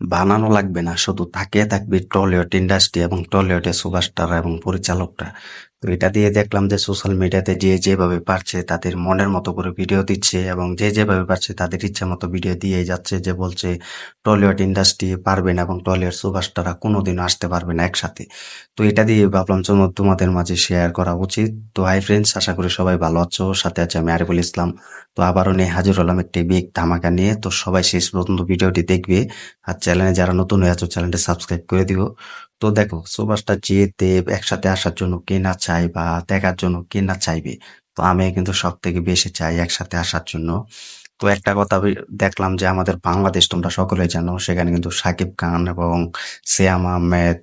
বানানো লাগবে না শুধু তাকিয়ে থাকবে টলিউড ইন্ডাস্ট্রি এবং টলিউডের সুপারস্টার এবং পরিচালকরা তো এটা দিয়ে দেখলাম যে সোশ্যাল মিডিয়াতে যে যেভাবে পারছে তাদের মনের মতো করে ভিডিও দিচ্ছে এবং যে যেভাবে পারছে তাদের ইচ্ছা মতো ভিডিও দিয়ে যাচ্ছে যে বলছে টলিউড ইন্ডাস্ট্রি পারবে না এবং টলিউড সুপারস্টাররা কোনোদিনও আসতে পারবে না একসাথে। তো এটা দিয়ে ভাবলাম তোমাদের মাঝে শেয়ার করা উচিত। তো হাই ফ্রেন্ডস আশা করি সবাই ভালো আছো, সাথে আছে আমি আরিফুল ইসলাম। তো আবারও নিয়ে হাজির হলাম একটি বিগ ধামাকা নিয়ে। তো সবাই শেষ পর্যন্ত ভিডিওটি দেখবে। আর চ্যানেলে যারা নতুন হয়ে আছো চ্যানেলটি সাবস্ক্রাইব করে দিও। তো দেখো, সুভাষটা যে দেব একসাথে আসার জন্য কে না চাই বা দেখার জন্য কে না চাইবে? তো আমি কিন্তু সব থেকে বেশি চাই একসাথে আসার জন্য। তো একটা কথা আমি দেখলাম যে আমাদের বাংলাদেশ তোমরা সকলে জানো, সেখানে কিন্তু সাকিব খান এবং সিয়াম আহমেদ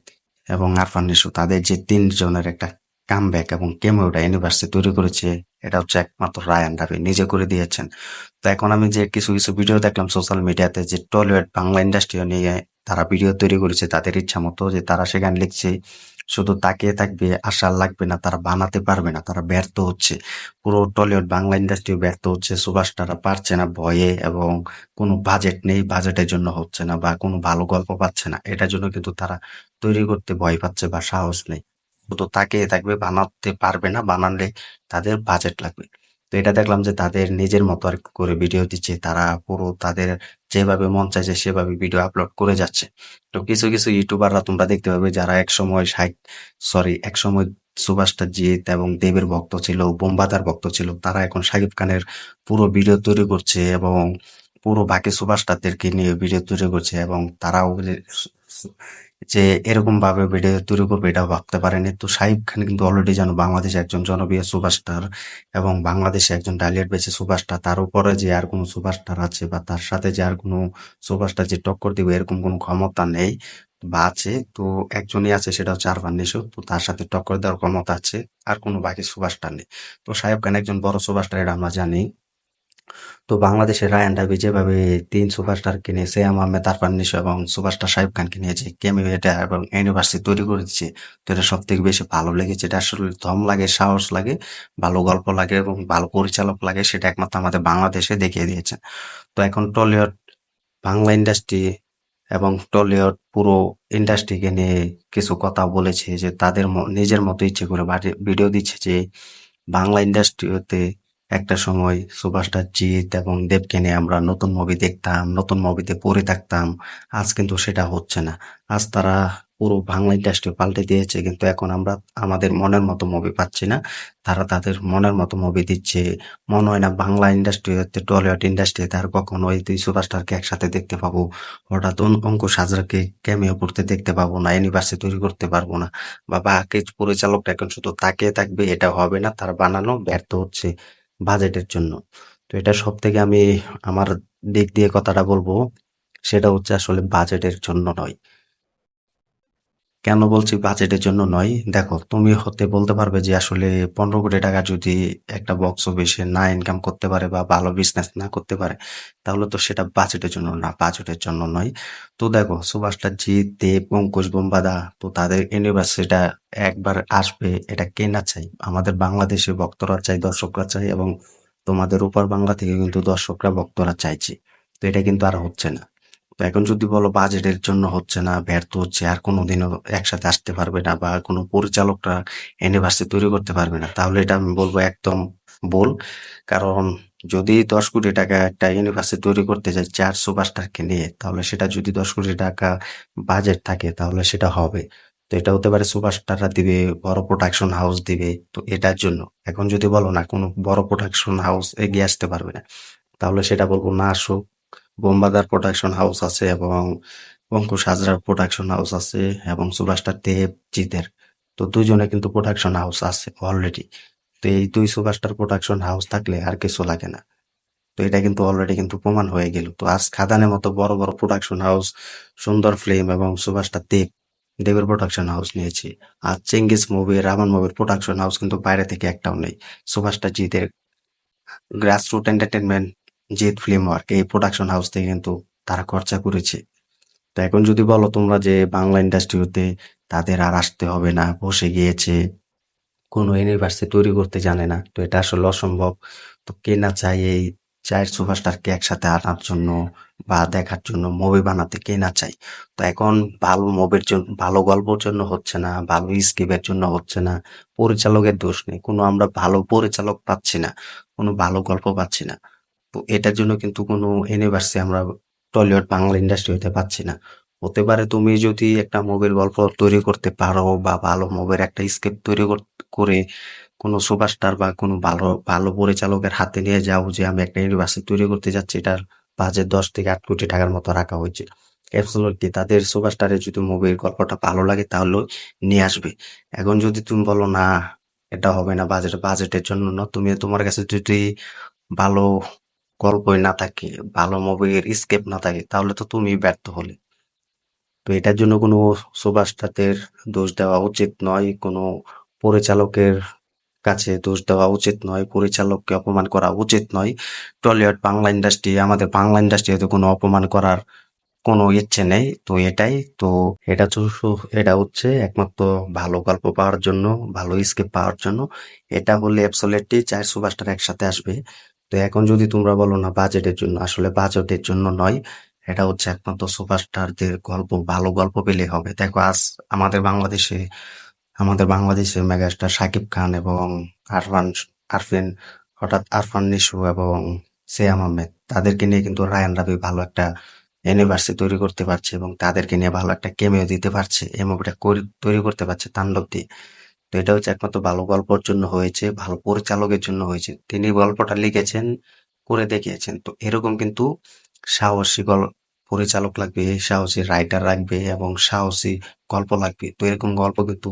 এবং আরফান নিশু তাদের যে তিনজনের একটা কামব্যাক এবং কেমোটা ইউনিভার্সিটি তৈরি করেছে, এটা হচ্ছে একমাত্র রায়ান রাবি নিজে করে দিয়েছেন। তো এখন আমি যে কিছু কিছু ভিডিও দেখলাম সোশ্যাল মিডিয়াতে যে টলিউড বাংলা ইন্ডাস্ট্রি নিয়ে তারা ভিডিও তৈরি করেছে, তাদের ইচ্ছা মতো যে তারা সেখানে লিখছে। শুধু তাকিয়ে থাকবে, আশা লাগবে না, তারা বানাতে পারবে না, তারা ব্যর্থ হচ্ছে। পুরো টলিউড বাংলা ইন্ডাস্ট্রি ব্যর্থ হচ্ছে, সুভাষটারা পারছে না ভয়ে এবং কোনো বাজেট নেই বাজেটের জন্য হচ্ছে না বা কোনো ভালো গল্প পাচ্ছে না। এটার জন্য কিন্তু তারা তৈরি করতে ভয় পাচ্ছে বা সাহস নেই। শুধু তাকিয়ে থাকবে, বানাতে পারবে না, বানালে তাদের বাজেট লাগবে। তো এটা দেখলাম যে তাদের নিজের মতো আর করে ভিডিও দিচ্ছে। তারা পুরো তাদের যেভাবে মন চাইছে সেভাবে ভিডিও আপলোড করে যাচ্ছে। তো কিছু কিছু ইউটিউবাররা তোমরা দেখতে পাবে যারা এক সময় সাইক সরি এক সময় সুভাষটা জিৎ এবং দেবের ভক্ত ছিল, বোম্বাদার ভক্ত ছিল। তারা এখন শাকিব খানের পুরো ভিডিও তৈরি করছে এবং পুরো বাকি সুভাষটাদেরকে নিয়ে ভিডিও তৈরি করছে এবং তারাও যে এরকম ভাবে ভিডিও তৈরি করবে এটা ভাবতে পারেনি। তো শাহিব খান কিন্তু অলরেডি যেন বাংলাদেশে একজন জনপ্রিয় সুপারস্টার এবং বাংলাদেশে একজন ডালিয়ার বেছে সুপারস্টার তার উপরে যে আর কোনো সুপারস্টার আছে বা তার সাথে যে আর কোনো সুপারস্টার যে টক্কর দিবে, এরকম কোনো ক্ষমতা নেই বা আছে। তো একজনই আছে, সেটা হচ্ছে আরফান নিশো। তো তার সাথে টক্কর দেওয়ার ক্ষমতা আছে, আর কোনো বাকি সুপারস্টার নেই। তো সাহেব খান একজন বড় সুপারস্টার এটা আমরা জানি। তো বাংলাদেশের রায়ান রাবি যেভাবে তিন সুপারস্টারকে নিয়ে সিয়াম আহমেদ, আরফান নিশো এবং সুপারস্টার সাহেব খানকে নিয়েছে কেমি এটা এবং ইউনিভার্সিটি তৈরি করে দিচ্ছে তো এটা সব থেকে বেশি ভালো লেগেছে। এটা আসলে দম লাগে, সাহস লাগে, ভালো গল্প লাগে এবং ভালো পরিচালক লাগে, সেটা একমাত্র আমাদের বাংলাদেশে দেখিয়ে দিয়েছেন তো এখন টলিউড বাংলা ইন্ডাস্ট্রি এবং টলিউড পুরো ইন্ডাস্ট্রিকে নিয়ে কিছু কথা বলেছে যে তাদের নিজের মতো ইচ্ছে করে ভিডিও দিচ্ছে যে বাংলা ইন্ডাস্ট্রিতে একটা সময় সুভাষটা জিৎ এবং দেবকে নিয়ে আমরা নতুন মুভি দেখতাম, নতুন মুভিতে পড়ে থাকতাম। আজ কিন্তু সেটা হচ্ছে না। আজ তারা পুরো বাংলা ইন্ডাস্ট্রি পাল্টে দিয়েছে, কিন্তু এখন আমরা আমাদের মনের মতো মুভি পাচ্ছি না। তারা তাদের মনের মতো মুভি দিচ্ছে। মনে হয় না বাংলা ইন্ডাস্ট্রি হচ্ছে টলিউড ইন্ডাস্ট্রি তার কখনো ওই দুই সুপারস্টারকে একসাথে দেখতে পাবো। হঠাৎ অঙ্কুশ হাজরাকে ক্যামিও করতে দেখতে পাবো না ইউনিভার্সিটি তৈরি করতে পারব না। বা বাকি পরিচালকটা এখন শুধু তাকিয়ে থাকবে, এটা হবে না, তার বানানো ব্যর্থ হচ্ছে। বাজেটের জন্য। তো এটা সব থেকে আমি আমার দিক দিয়ে কথাটা বলব, সেটা হচ্ছে আসলে বাজেটের জন্য নয়। কেন বলছি বাজেটের জন্য নয়? দেখো, তুমি হতে বলতে পারবে যে আসলে পনেরো কোটি টাকা যদি একটা বক্স অফিসে না ইনকাম করতে পারে বা ভালো বিজনেস না করতে পারে, তাহলে তো সেটা বাজেটের জন্য না বাজেটের জন্য নয়। তো দেখো সুভাষটা জিৎ দেব অঙ্কুশ বোম্বাদা তো তাদের ইউনিভার্সিটিটা একবার আসবে, এটা কে না চাই আমাদের বাংলাদেশে ভক্তরা চাই দর্শকরা চাই এবং তোমাদের উপর বাংলা থেকে কিন্তু দর্শকরা ভক্তরা চাইছে। তো এটা কিন্তু আর হচ্ছে না। তো এখন যদি বলো বাজেটের জন্য হচ্ছে না, ব্যর্থ হচ্ছে, আর কোনোদিনও একসাথে আসতে পারবে না বা কোনো পরিচালকরা ইউনিভার্সিটি তৈরি করতে পারবে না, তাহলে এটা আমি বলব একদম ভুল কারণ যদি দশ কোটি টাকা একটা ইউনিভার্সিটি তৈরি করতে যায় চার সুপারস্টারকে নিয়ে, তাহলে সেটা যদি দশ কোটি টাকা বাজেট থাকে, তাহলে সেটা হবে। তো এটা হতে পারে সুপারস্টাররা দিবে, বড় প্রোডাকশন হাউস দিবে, তো এটার জন্য। এখন যদি বলো না কোনো বড় প্রোডাকশন হাউস এগিয়ে আসতে পারবে না, তাহলে সেটা বলব না আসুক। বোম্বাদার প্রোডাকশন হাউস আছে এবং অঙ্কুশ হাজরার প্রোডাকশন হাউস আছে এবং সুভাষটা দেব জিতের তো দুজনে কিন্তু প্রোডাকশন হাউস আছে অলরেডি তো এই দুই সুভাষটার প্রোডাকশন হাউস থাকলে আর কিছু লাগে না। তো এটা কিন্তু অলরেডি কিন্তু প্রমাণ হয়ে গেল। তো আজ খাদানের মতো বড় বড় প্রোডাকশন হাউস সুন্দর ফিল্ম এবং সুভাষটা দেব দেবের প্রোডাকশন হাউস নিয়েছি। আর চেঙ্গিস মুভি রামান মুভির প্রোডাকশন হাউস কিন্তু বাইরে থেকে একটাও নেই। সুভাষটা জিতের grassroot entertainment Jeet film work এই প্রোডাকশন হাউস থেকে কিন্তু তারা খরচা করেছে। তো এখন যদি বলো তোমরা যে বাংলা ইন্ডাস্ট্রিতে তাদের আর আসতে হবে না, বসে গিয়েছে, কোনো ইউনিভার্সিটি তৈরি করতে জানে না, তো এটা আসলে অসম্ভব। তো কে না চায় এই চার সুপারস্টারকে একসাথে আনার জন্য বা দেখার জন্য মুভি বানাতে কে না চাই তো এখন ভালো মুভির জন্য ভালো গল্পের জন্য হচ্ছে না, ভালো স্ক্রিপ্টের জন্য হচ্ছে না, পরিচালকের দোষ নেই। কোনো আমরা ভালো পরিচালক পাচ্ছি না, কোনো ভালো গল্প পাচ্ছি না। তো এটার জন্য কিন্তু কোনো ইউনিভার্সিটি আমরা টলিউড বাংলা ইন্ডাস্ট্রি হতে পাচ্ছি না। হতে পারে তুমি যদি একটা মুভির গল্প তৈরি করতে পারো বা ভালো মুভির একটা স্ক্রিপ্ট তৈরি কর- কোনো সুপারস্টার বা কোনো ভালো ভালো পরিচালকের হাতে নিয়ে যাও যে আমি একটা ইউনিভার্সিটি তৈরি করতে যাচ্ছি, এটার বাজেট দশ থেকে আট কোটি টাকার মতো রাখা হয়েছে। অ্যাবসলিউটলি তাদের সুপারস্টারের যদি মুভির গল্পটা ভালো লাগে তাহলে নিয়ে আসবে। এখন যদি তুমি বলো, না, এটা হবে না বাজেট বাজেটের জন্য না, তুমি তোমার কাছে যদি ভালো গল্পই না থাকে, ভালো মুভির স্কেপ না থাকে, তাহলে তো তুমি ব্যর্থ হলে। তো এটার জন্য কোনো সুপারস্টারদের দোষ দেওয়া উচিত নয়, কোনো পরিচালকের কাছে দোষ দেওয়া উচিত নয়, পরিচালককে অপমান করা উচিত নয়। টলিউড বাংলা ইন্ডাস্ট্রি আমাদের বাংলা ইন্ডাস্ট্রিতে কোনো অপমান করার কোনো ইচ্ছে নেই, তো এটাই। তো এটা এটা হচ্ছে একমাত্র ভালো গল্প পাওয়ার জন্য, ভালো স্কেপ পাওয়ার জন্য। এটা হলে অ্যাবসোলেটলি চার সুপারস্টার একসাথে আসবে। তো এখন যদি তোমরা বলো না বাজেটের জন্য, আসলে বাজেটের জন্য নয়, এটা হচ্ছে একমাত্র সুপারস্টারদের গল্প, ভালো গল্প পেলে হবে। দেখো, আজ আমাদের বাংলাদেশে, আমাদের বাংলাদেশের মেগাস্টার শাকিব খান এবং আরফান, আরফিন, হঠাৎ আরফান নিশু এবং সিয়াম আহমেদ, তাদেরকে নিয়ে কিন্তু রায়ান রাবি ভালো একটা ইউনিভার্সিটি তৈরি করতে পারছে এবং তাদেরকে নিয়ে ভালো একটা কেমিও দিতে পারছে, এই মুভিটা তৈরি করতে পারছে তাণ্ডব দিয়ে। তো এটা হচ্ছে একমাত্র ভালো গল্পের জন্য হয়েছে, ভালো পরিচালকের জন্য হয়েছে। তিনি গল্পটা লিখেছেন, করে দেখিয়েছেন। তো এরকম কিন্তু সাহসী গল্প পরিচালক লাগবে, সাহসী রাইটার লাগবে এবং সাহসী গল্প লাগবে। তো এরকম গল্প কিন্তু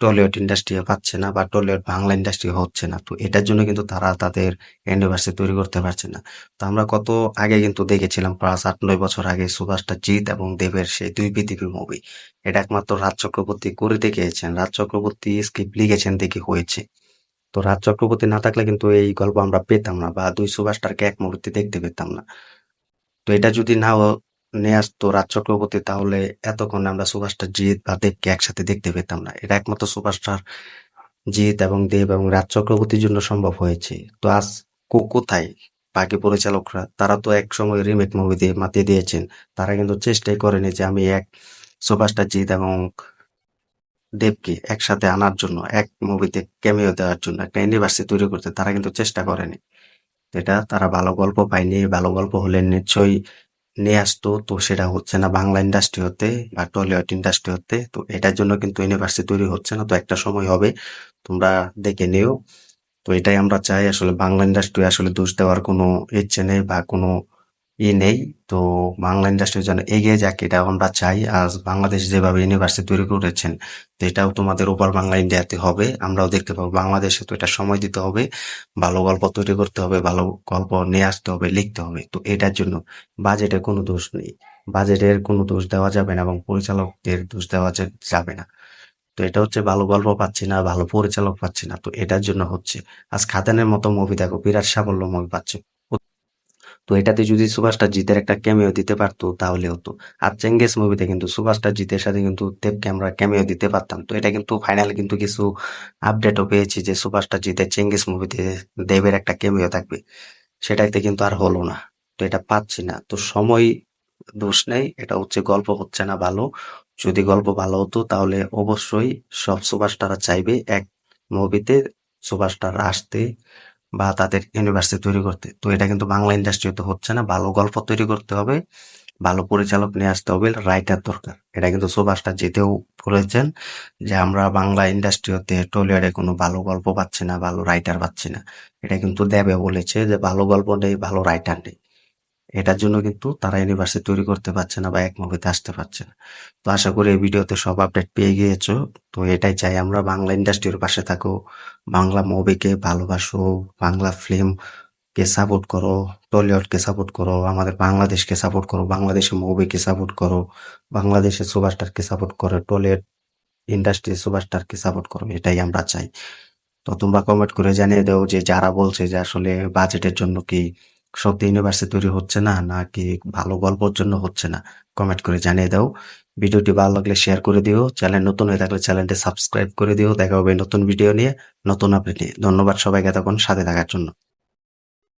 টলিউড ইন্ডাস্ট্রি পাচ্ছে না বা টলিউড বাংলা ইন্ডাস্ট্রি হচ্ছে না। তো এটার জন্য কিন্তু তারা তাদের ইউনিভার্সিটি তৈরি করতে পারছে না। তো আমরা কত আগে কিন্তু দেখেছিলাম, পাঁচ, আট, নয় বছর আগে সুভাষটা জিৎ এবং দেবের সেই দুই পৃথিবী মুভি এটা একমাত্র রাজ চক্রবর্তী করে দেখিয়েছেন। রাজ চক্রবর্তী স্ক্রিপ্ট লিখেছেন দেখে হয়েছে। তো রাজ চক্রবর্তী না থাকলে কিন্তু এই গল্প আমরা পেতাম না বা দুই সুভাষটারকে এক মুহূর্তে দেখতে পেতাম না। তো এটা যদি না নিয়ে আসতো রাজ চক্রবর্তী, তাহলে এতক্ষণ আমরা সুভাষটা জিৎ বা দেবকে একসাথে দেখতে পেতাম না। এটা একমাত্র সুভাষটার জিৎ এবং দেব এবং রাজ চক্রবর্তীর জন্য সম্ভব হয়েছে। তো আজ কোথায়? বাকি পরিচালকরা, তারা তো এক সময় রিমেক মুভি দিয়ে মাতিয়ে দিয়েছেন। তারা কিন্তু চেষ্টাই করেনি যে আমি এক সুভাষটা জিৎ এবং দেবকে একসাথে আনার জন্য, এক মুভিতে ক্যামিও দেওয়ার জন্য একটা ইউনিভার্সিটি তৈরি করতে। তারা কিন্তু চেষ্টা করেনি। এটা তারা ভালো গল্প পায়নি, ভালো গল্প হলে নিশ্চয়ই নিয়ে আসতো। তো সেটা হচ্ছে না বাংলা ইন্ডাস্ট্রি হতে বা টলিউড ইন্ডাস্ট্রি হতে। তো এটার জন্য কিন্তু ইউনিভার্সিটি তৈরি হচ্ছে না। তো একটা সময় হবে, তোমরা দেখে নিও। তো এটাই আমরা চাই। আসলে বাংলা ইন্ডাস্ট্রি আসলে দোষ দেওয়ার কোনো ইচ্ছে নেই বা কোনো ই নেই। তো বাংলা ইন্ডাস্ট্রি যেন এগিয়ে যাক এটা আমরা চাই। আজ বাংলাদেশ যেভাবে ইউনিভার্সিটি তৈরি করেছেন, তো এটাও তোমাদের উপর বাংলা ইন্ডিয়াতে হবে। আমরাও দেখতে পাবো বাংলাদেশে তো এটা সময় দিতে হবে, ভালো গল্প তৈরি করতে হবে, ভালো গল্প নিয়ে আসতে হবে, লিখতে হবে। তো এটার জন্য বাজেটের কোনো দোষ নেই। বাজেটের কোনো দোষ দেওয়া যাবে না এবং পরিচালকদের দোষ দেওয়া যাবে না। তো এটা হচ্ছে ভালো গল্প পাচ্ছি না, ভালো পরিচালক পাচ্ছি না। তো এটার জন্য হচ্ছে, আজ খাদানের মতো মুভি দেখো, বিরাট সাফল্য মুভি পাচ্ছে। তো এটাতে যদি সুভাষটা জিতের একটা ক্যামিও দিতে পারতো তাহলে হতো। আর চেঙ্গেস মুভিতে কিন্তু সুভাষটা জিতের সাথে কিন্তু দেবকে আমরা ক্যামিও দিতে পারতাম। তো এটা কিন্তু ফাইনাল কিন্তু কিছু আপডেটও পেয়েছি যে সুভাষটা জিতের চেঙ্গেস মুভিতে দেবের একটা ক্যামিও থাকবে। সেটাতে কিন্তু আর হলো না। তো এটা পাচ্ছি না। তো সময় দোষ নেই। এটা হচ্ছে গল্প হচ্ছে না ভালো। যদি গল্প ভালো হতো তাহলে অবশ্যই সব সুপারস্টাররা চাইবে এক মুভিতে সুপারস্টার আসতে। বা তাদের ইউনিভার্সিটি তৈরি করতে। তো এটা কিন্তু বাংলা ইন্ডাস্ট্রিতে হচ্ছে না। ভালো গল্প তৈরি করতে হবে, ভালো পরিচালক নিয়ে আসতে হবে রাইটার দরকার। এটা কিন্তু সুভাষটা যেতেও বলেছেন যে আমরা বাংলা ইন্ডাস্ট্রিতে টলিউডে কোনো ভালো গল্প পাচ্ছি না, ভালো রাইটার পাচ্ছি না। এটা কিন্তু দেবে বলেছে যে ভালো গল্প নেই, ভালো রাইটার নেই। এটার জন্য কিন্তু তারা ইউনিভার্সিটি তৈরি করতে পারছে না বা এক মুভিতে আসতে পারছে না। তো আশা করি এই ভিডিওতে সব আপডেট পেয়ে গিয়েছো। তো এটাই চাই। আমরা বাংলা ইন্ডাস্ট্রির পাশে থাকো, বাংলা মুভিকে ভালোবাসো, বাংলা ফিল্ম কে সাপোর্ট করো টলিউডকে সাপোর্ট করো, আমাদের বাংলাদেশকে সাপোর্ট করো বাংলাদেশের মুভিকে সাপোর্ট করো বাংলাদেশের সুপারস্টারকে সাপোর্ট করো টলিউড ইন্ডাস্ট্রির সুপারস্টারকে সাপোর্ট করো, এটাই আমরা চাই। তো তোমরা কমেন্ট করে জানিয়ে দাও যে যারা বলছে যে আসলে বাজেটের জন্য কি সত্যি ইউনিভার্সে তৈরি হচ্ছে না, নাকি ভালো গল্পের জন্য হচ্ছে না? কমেন্ট করে জানিয়ে দাও। ভিডিওটি ভালো লাগলে শেয়ার করে দিও। চ্যানেল নতুন হয়ে থাকলে চ্যানেলটি সাবস্ক্রাইব করে দিও। দেখা হবে নতুন ভিডিও নিয়ে, নতুন আপডেট নিয়ে। ধন্যবাদ সবাইকে তখন সাথে থাকার জন্য।